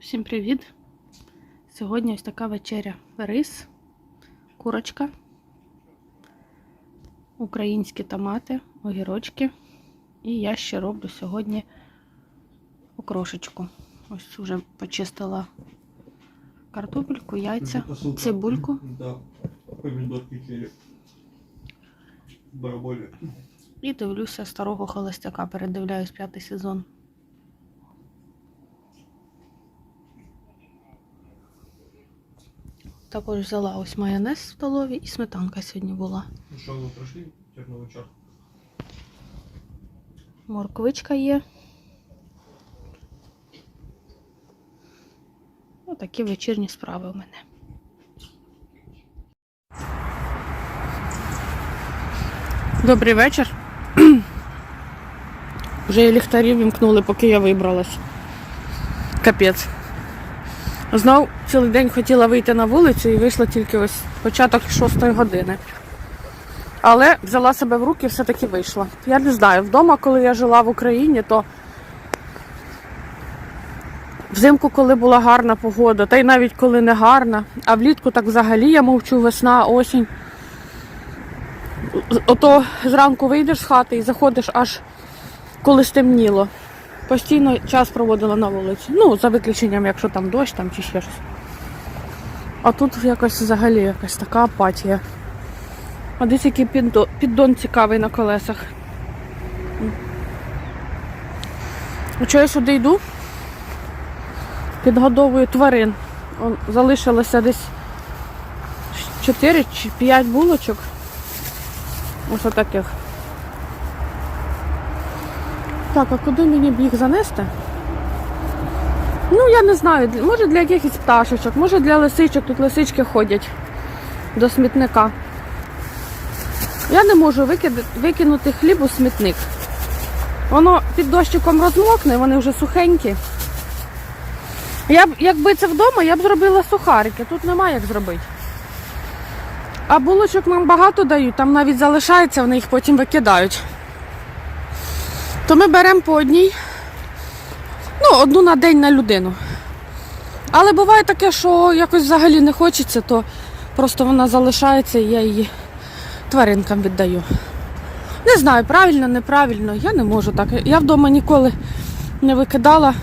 Всім привіт! Сьогодні ось така вечеря. Рис, курочка, українські томати, огірочки. І я ще роблю сьогодні окрошечку. Ось вже почистила картопельку, яйця, цибульку. І дивлюся старого холостяка. Передивляюсь п'ятий сезон. Також взяла ось майонез в столові і сметанка сьогодні була. Ну что, вы прошли терновый чар? Морквичка є. Отакі вечірні справи у мене. Добрий вечір. Вже і ліхтарі вімкнули, поки я вибралась. Капець. Знов цілий день хотіла вийти на вулицю і вийшла тільки ось початок 6 години. Але взяла себе в руки і все-таки вийшла. Я не знаю, вдома, коли я жила в Україні, то взимку, коли була гарна погода, та й навіть коли не гарна, а влітку так взагалі я мовчу весна, осінь. Ото зранку вийдеш з хати і заходиш аж коли стемніло. Постійно час проводила на вулиці. Ну, за виключенням, якщо там дощ там чи ще щось. А тут якось взагалі якась така апатія. А десь який піддон, піддон цікавий на колесах. Чого я сюди йду? Підгодовую тварин. Он, залишилося десь 4 чи 5 булочок. Ось таких. Так, а куди мені б їх занести? Ну, я не знаю, може для якихось пташечок, може для лисичок, тут лисички ходять до смітника. Я не можу викинути хліб у смітник. Воно під дощиком розмокне, вони вже сухенькі. Я б, якби це вдома, я б зробила сухарики. Тут немає як зробити. А булочок нам багато дають, там навіть залишається, вони їх потім викидають. То ми беремо по одній, ну, одну на день на людину. Але буває таке, що якось взагалі не хочеться, то просто вона залишається і я її тваринкам віддаю. Не знаю, правильно, неправильно, я не можу так. Я вдома ніколи не викидала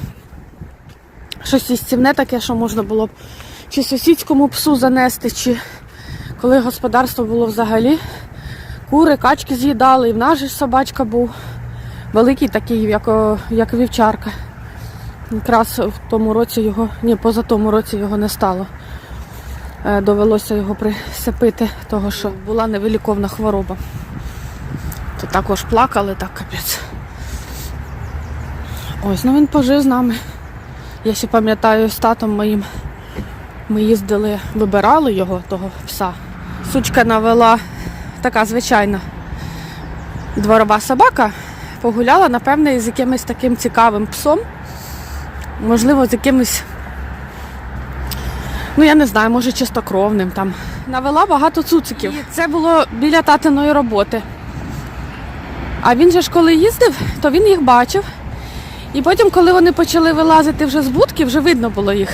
щось їстівне таке, що можна було б чи сусідському псу занести, чи коли господарство було взагалі. Кури, качки з'їдали, і в нас же собачка був. Великий такий, як, як вівчарка. Якраз в тому році його, ні, поза тому році його не стало. Е, Довелося його присипити, того що була невиліковна хвороба. То також плакали, так капець. Ось, ну він пожив з нами. Я ще пам'ятаю, з татом моїм ми їздили, вибирали його, того пса. Сучка навела така звичайна дворова собака, погуляла, напевне, з якимось таким цікавим псом. Можливо, з якимось Ну, я не знаю, може чистокровним там. Навела багато цуциків. І це було біля татиної роботи. А він же ж коли їздив, то він їх бачив. І потім, коли вони почали вилазити вже з будки, вже видно було їх.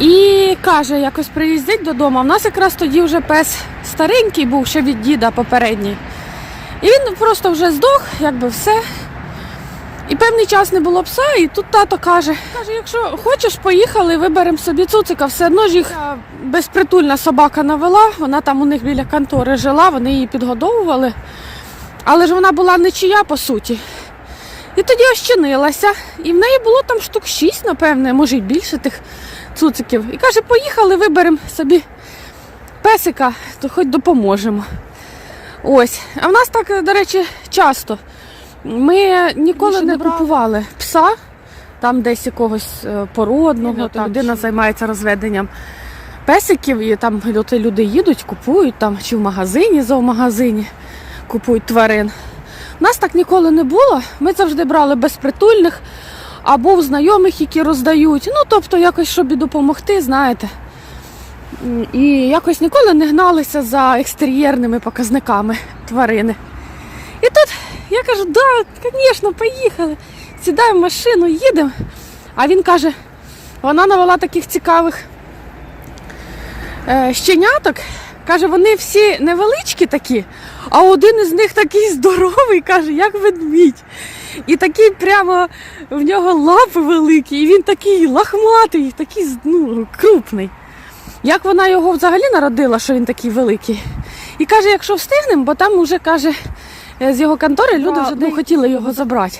І каже, якось приїздить додому. А в нас якраз тоді вже пес старенький був, ще від діда попередній. І він просто вже здох, якби все. І певний час не було пса, і тут тато каже, каже, якщо хочеш, поїхали, виберемо собі цуцика. Все одно ж їх безпритульна собака навела, вона там у них біля контори жила, вони її підгодовували. Але ж вона була нечия, по суті. І тоді ощинилася. І в неї було там штук шість, напевне, може й більше тих цуциків. І каже, поїхали, виберемо собі песика, то хоч допоможемо. Ось. А в нас так, до речі, часто. Ми ніколи не не купували пса, там десь якогось е, породного, Ну, так, людина чи- займається розведенням песиків, і там люди, люди їдуть, купують там чи в магазині, зоомагазині купують тварин. У нас так ніколи не було. Ми завжди брали безпритульних або в знайомих, які роздають. Ну, тобто, якось, щоб допомогти, знаєте. І якось ніколи не гналися за екстер'єрними показниками тварини. І тут я кажу, да, звісно, поїхали. Сідаємо в машину, їдемо. А він каже, вона навела таких цікавих е, щеняток. Каже, вони всі невеличкі такі, а один із них такий здоровий, каже, як ведмідь. І такий прямо в нього лапи великі, і він такий лахматий, такий ну, крупний. Як вона його взагалі народила, що він такий великий? І каже, якщо встигнемо, бо там вже каже, е, з його контори люди вже не хотіли його забрати.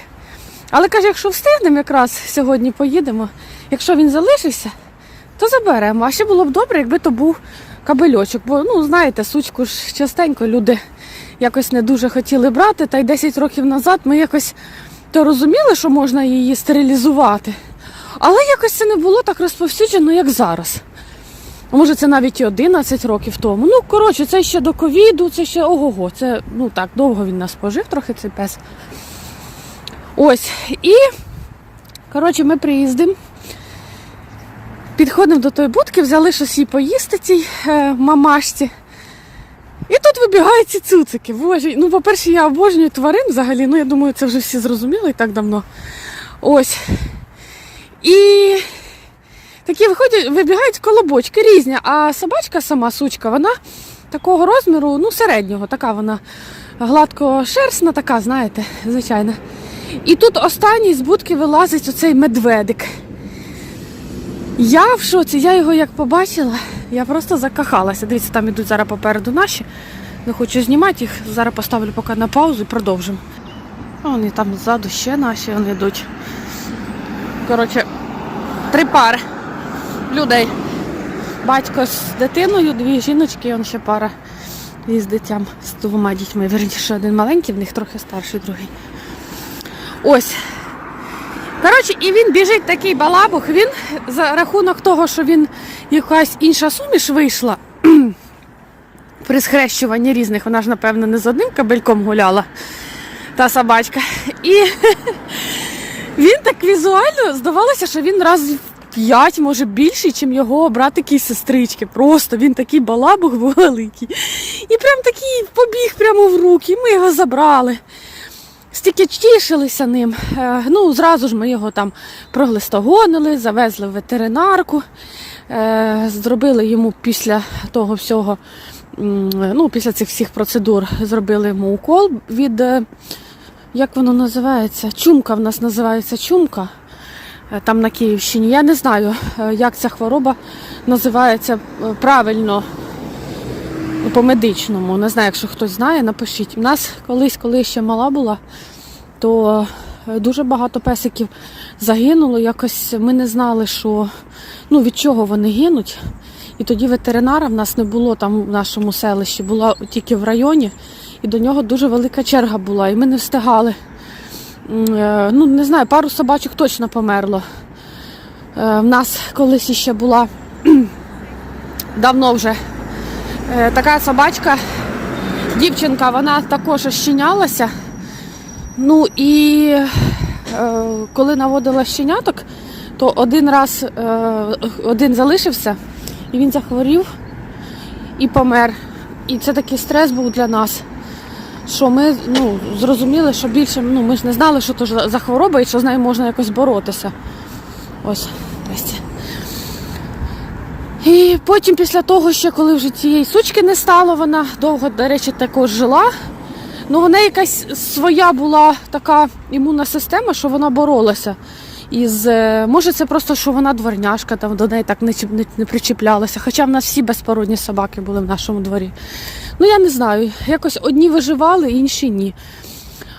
Але каже, якщо встигнемо, якраз сьогодні поїдемо, якщо він залишився, то заберемо. А ще було б добре, якби то був кабельочок. Бо, ну, знаєте, сучку ж частенько люди якось не дуже хотіли брати. Та й 10 років назад ми якось то розуміли, що можна її стерилізувати. Але якось це не було так розповсюджено, як зараз. Може, це навіть і 11 років тому. Ну, коротше, це ще до ковіду, це ще ого-го. Це ну так, довго він нас пожив трохи цей пес. Ось. І, коротше, ми приїздимо. Підходимо до тої будки, взяли щось їй поїсти цій е, мамашці. І тут вибігають ці цуцики. Боже, ну, по-перше, я обожнюю тварин взагалі. Ну, я думаю, це вже всі зрозуміли і так давно. Ось. І такі виходять, вибігають колобочки різні, а собачка сама сучка, вона такого розміру, ну, середнього, така вона гладкошерстна, така, знаєте, звичайно. І тут останній з будки вилазить оцей медведик. Я в шоці, я його як побачила, я просто закахалася. Дивіться, там ідуть зараз попереду наші. Не хочу знімати їх. Зараз поставлю поки на паузу і продовжимо. Вони там ззаду ще наші вони йдуть. Коротше, три пари людей. Батько з дитиною, дві жіночки, он ще пара із дитям з двома дітьми. Вірніше, один маленький, в них трохи старший, другий. Ось. Коротше, і він біжить такий балабух. Він за рахунок того, що він якась інша суміш вийшла при схрещуванні різних. Вона ж, напевно, не з одним кабельком гуляла, та собачка. І він так візуально здавалося, що він раз п'ять, може більший, ніж його братики і сестрички. Просто він такий балабух великий. І прям такий побіг прямо в руки. Ми його забрали. Стільки тішилися ним. Е, Ну, зразу ж ми його там проглистогонили, завезли в ветеринарку, е, зробили йому після того всього, ну, після цих всіх процедур, зробили йому укол від, е, як воно називається? Чумка в нас називається чумка. Е, Там на Київщині. Я не знаю, е, як ця хвороба називається е, правильно ну, по медичному. Не знаю, якщо хтось знає, напишіть. У нас колись, коли ще мала була, то дуже багато песиків загинуло. Якось ми не знали, що ну, від чого вони гинуть. І тоді ветеринара в нас не було там в нашому селищі, була тільки в районі, і до нього дуже велика черга була, і ми не встигали. Е, Ну, не знаю, пару собачок точно померло. Е, В нас колись ще була давно вже Е, така собачка, дівчинка, вона також ощенялася. Ну і коли наводила щеняток, то один раз один залишився, і він захворів і помер. І це такий стрес був для нас, що ми ну, зрозуміли, що більше ну, ми ж не знали, що то за хвороба і що з нею можна якось боротися. Ось, здрасте. І потім після того, ще коли вже цієї сучки не стало, вона довго, до речі, також жила. Ну, вона якась своя була така імунна система, що вона боролася. Із, е, може, це просто, що вона дворняшка, там до неї так не, не, не причіплялася. Хоча в нас всі безпородні собаки були в нашому дворі. Ну, я не знаю. Якось одні виживали, інші ні.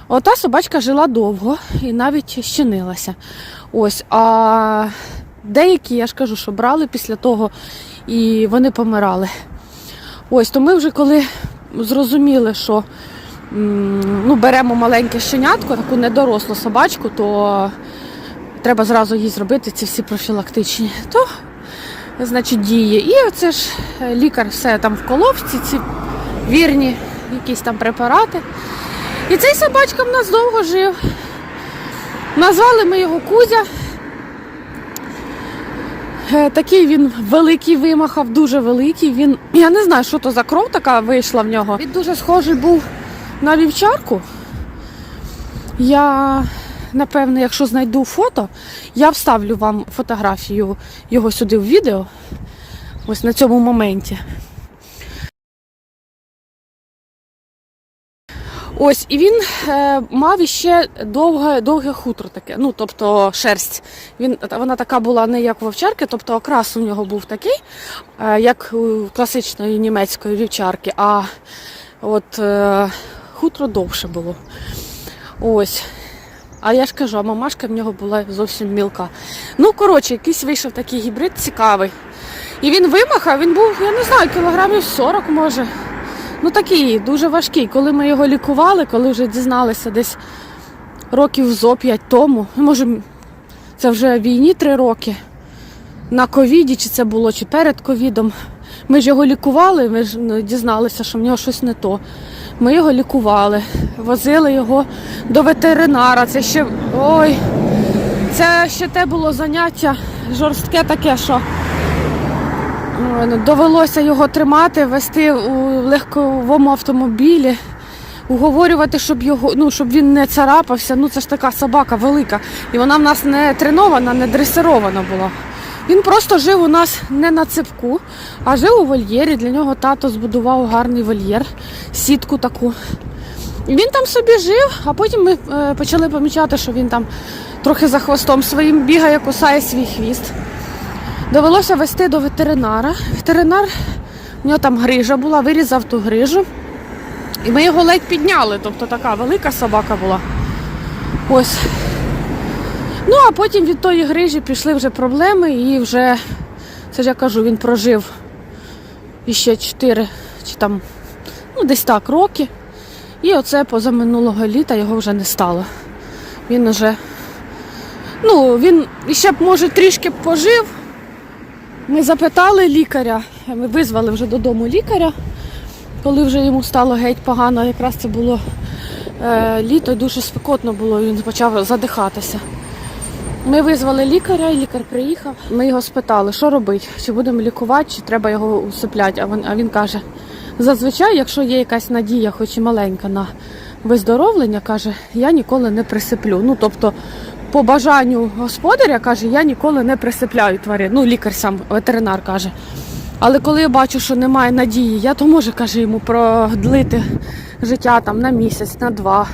Ота собачка жила довго і навіть щинилася. Ось, а деякі, я ж кажу, що брали після того і вони помирали. Ось, то ми вже коли зрозуміли, що ну, беремо маленьке щенятко, таку недорослу собачку, то треба зразу їй зробити ці всі профілактичні. То, значить, діє. І оце ж лікар все там вколов, ці, ці вірні якісь там препарати. І цей собачка в нас довго жив. Назвали ми його Кузя. Е, Такий він великий вимахав, дуже великий. Він, я не знаю, що то за кров така вийшла в нього. Він дуже схожий був на вівчарку. Я напевне, якщо знайду фото, я вставлю вам фотографію його сюди в відео. Ось на цьому моменті. Ось, і він е, мав іще довге, довге хутро таке, ну тобто шерсть. Він, вона така була не як в вовчарки, тобто окрас у нього був такий, е, як у класичної німецької вівчарки, а от е, хутро довше було. Ось. А я ж кажу, а мамашка в нього була зовсім мілка. Ну, коротше, якийсь вийшов такий гібрид цікавий. І він вимахав, він був, я не знаю, кілограмів 40 може. Ну такий дуже важкий. Коли ми його лікували, коли вже дізналися десь років зо 5 тому, ну, може, це вже війні 3 роки. На ковіді, чи це було, чи перед ковідом. Ми ж його лікували, ми ж ну, дізналися, що в нього щось не то. Ми його лікували, возили його до ветеринара. Це ще. Ой, це ще те було заняття жорстке таке, що довелося його тримати, вести у легковому автомобілі, уговорювати, щоб його, ну, щоб він не царапався. Ну це ж така собака велика. І вона в нас не тренована, не дресирована була. Він просто жив у нас не на цепку, а жив у вольєрі. Для нього тато збудував гарний вольєр, сітку таку. Він там собі жив, а потім ми е, почали помічати, що він там трохи за хвостом своїм бігає, кусає свій хвіст. Довелося вести до ветеринара. Ветеринар, у нього там грижа була, вирізав ту грижу. І ми його ледь підняли, тобто така велика собака була. Ось. Ну, а потім від тої грижі пішли вже проблеми, і вже, це ж я кажу, він прожив іще 4 чи там, ну, десь так, роки. І оце позаминулого літа його вже не стало. Він уже, ну, він ще б, може, трішки пожив. Ми запитали лікаря, ми визвали вже додому лікаря, коли вже йому стало геть погано, якраз це було е, літо, дуже спекотно було, він почав задихатися. Ми визвали лікаря, лікар приїхав. Ми його спитали, що робити, чи будемо лікувати, чи треба його усипляти. А він, а він каже: зазвичай, якщо є якась надія, хоч і маленька, на виздоровлення, каже, я ніколи не присиплю. Ну, тобто, по бажанню господаря каже, я ніколи не присипляю тварин. Ну, лікар сам, ветеринар каже. Але коли я бачу, що немає надії, я то можу, каже, йому продлити життя там на місяць, на два.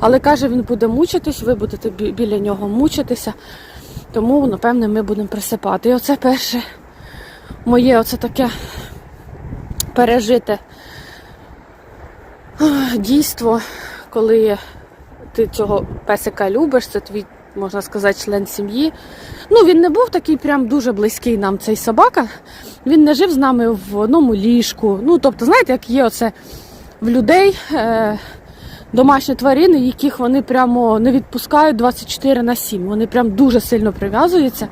Але каже, він буде мучитись, ви будете бі- біля нього мучитися. Тому, напевне, ми будемо присипати. І оце перше моє оце таке пережите дійство, коли ти цього песика любиш, це твій, можна сказати, член сім'ї. Ну, він не був такий прям дуже близький нам цей собака. Він не жив з нами в одному ліжку. Ну, тобто, знаєте, як є оце в людей е, домашні тварини, яких вони прямо не відпускають 24 на 7. Вони прям дуже сильно прив'язуються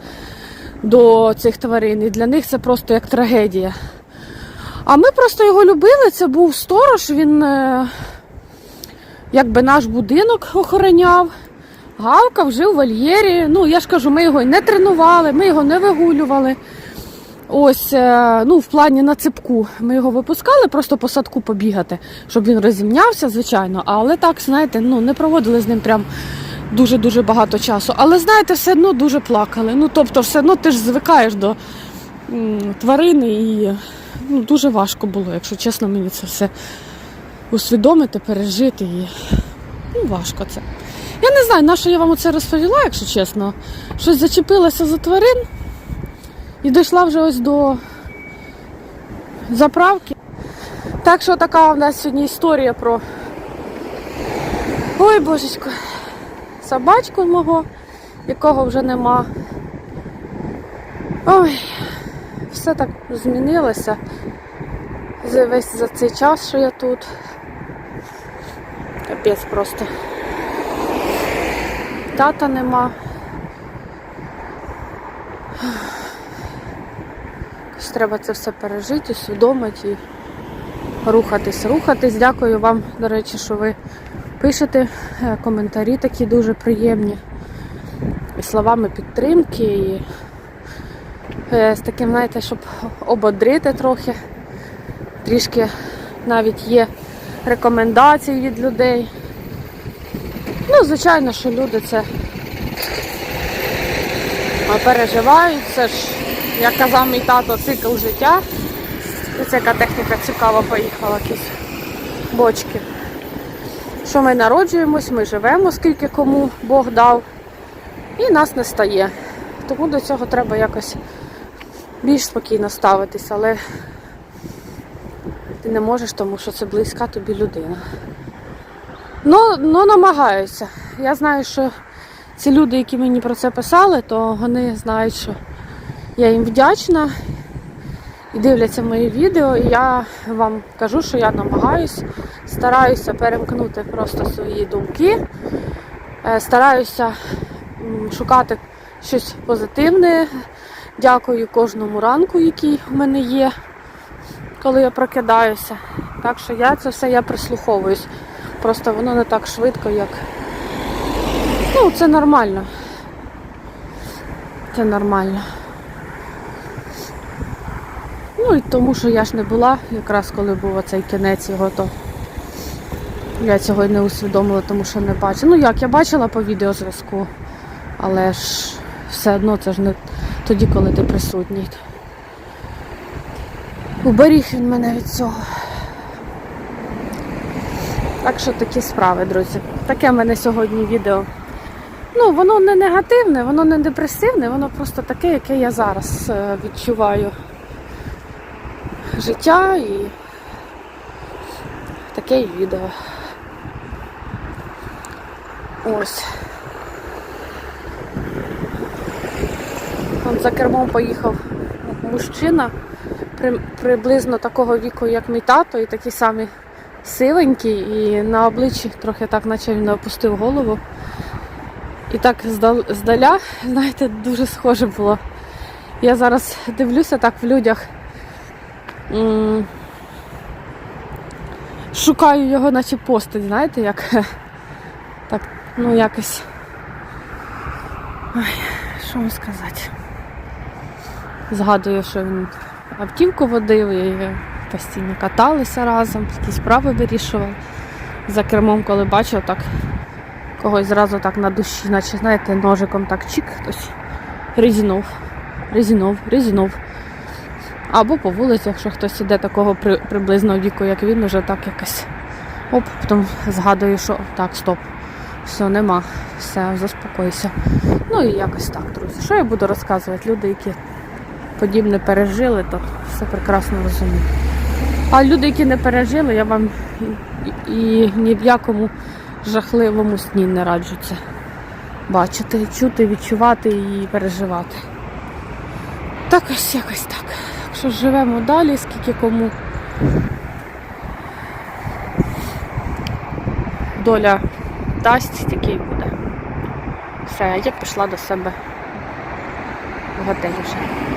до цих тварин. І для них це просто як трагедія. А ми просто його любили. Це був сторож, він е, якби наш будинок охороняв. Гавкав, жив в вольєрі. Ну, я ж кажу, ми його не тренували, ми його не вигулювали. Ось, е, ну, в плані на цепку. Ми його випускали просто по садку побігати, щоб він розімнявся, звичайно. Але так, знаєте, ну, не проводили з ним прям дуже-дуже багато часу. Але знаєте, все одно дуже плакали. Ну, тобто, все одно ти ж звикаєш до тварини і ну, дуже важко було, якщо чесно, мені це все усвідомити, пережити. І, ну, важко це. Я не знаю, на що я вам це розповіла, якщо чесно. Щось зачепилося за тварин і дійшла вже ось до заправки. Так що така у нас сьогодні історія про. Ой, божечко, собачку мого, якого вже нема. Ой, все так змінилося за весь за цей час, що я тут. Капець просто. Тата нема. Треба це все пережити, усвідомити і рухатись, рухатись. Дякую вам, до речі, що ви пишете е, коментарі такі дуже приємні. І словами підтримки, і е, з таким, знаєте, щоб ободрити трохи. Трішки навіть є рекомендації від людей. Ну, звичайно, що люди це переживають. Це ж, як казав мій тато, цикл життя. Ось яка техніка цікава поїхала, якісь бочки. Що ми народжуємось, ми живемо, скільки кому Бог дав, і нас не стає. Тому до цього треба якось більш спокійно ставитись, але ти не можеш, тому що це близька тобі людина. Ну, ну намагаюся. Я знаю, що ці люди, які мені про це писали, то вони знають, що я їм вдячна і дивляться мої відео. І я вам кажу, що я намагаюсь, стараюся перемкнути просто свої думки, е, стараюся шукати щось позитивне. Дякую кожному ранку, який в мене є, коли я прокидаюся. Так що я це все я прислуховуюсь. Просто воно не так швидко, як. Ну, це нормально. Це нормально. Ну і тому, що я ж не була, якраз коли був оцей кінець його, то я цього й не усвідомила, тому що не бачила. Ну як, я бачила по відеозв'язку, але ж все одно це ж не тоді, коли ти присутній. Уберіг він мене від цього. Так що такі справи, друзі. Таке в мене сьогодні відео. Ну, воно не негативне, воно не депресивне, воно просто таке, яке я зараз е, відчуваю життя і таке відео. Ось. Он за кермом поїхав мужчина приблизно такого віку, як мій тато, і такий самий силенький, і на обличчі трохи так, наче він опустив голову. І так здал- здаля, знаєте, дуже схоже було. Я зараз дивлюся так в людях. Шукаю його, наче постать, знаєте, як так, ну якось. Ой, що вам сказати? Згадую, що він автівку водив і постійно каталися разом, якісь справи вирішував. За кермом, коли бачив, так когось зразу так на душі, наче, знаєте, ножиком так чик, хтось резінув, резінув, резінув. Або по вулиці, якщо хтось іде такого при, приблизно віку, як він, уже так якось. Оп, потім згадую, що так, стоп, все, нема, все, заспокойся. Ну і якось так, друзі. Що я буду розказувати? Люди, які подібне пережили, то все прекрасно розуміють. А люди, які не пережили, я вам і, ні в якому жахливому сні не раджу це бачити, чути, відчувати і переживати. Так ось якось так. Так що живемо далі, скільки кому доля дасть, такий буде. Все, я пішла до себе в готель вже.